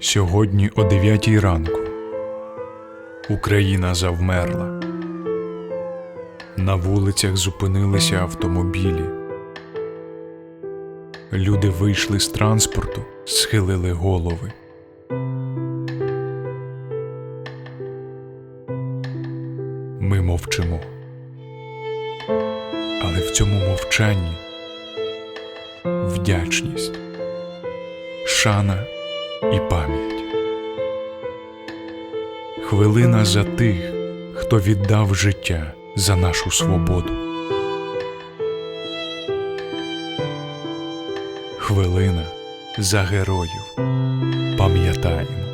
Сьогодні о дев'ятій ранку Україна завмерла. На вулицях зупинилися автомобілі. Люди вийшли з транспорту, схилили голови. Ми мовчимо. Але в цьому мовчанні вдячність, шана і пам'ять. Хвилина за тих, хто віддав життя за нашу свободу. Хвилина за героїв. Пам'ятаємо.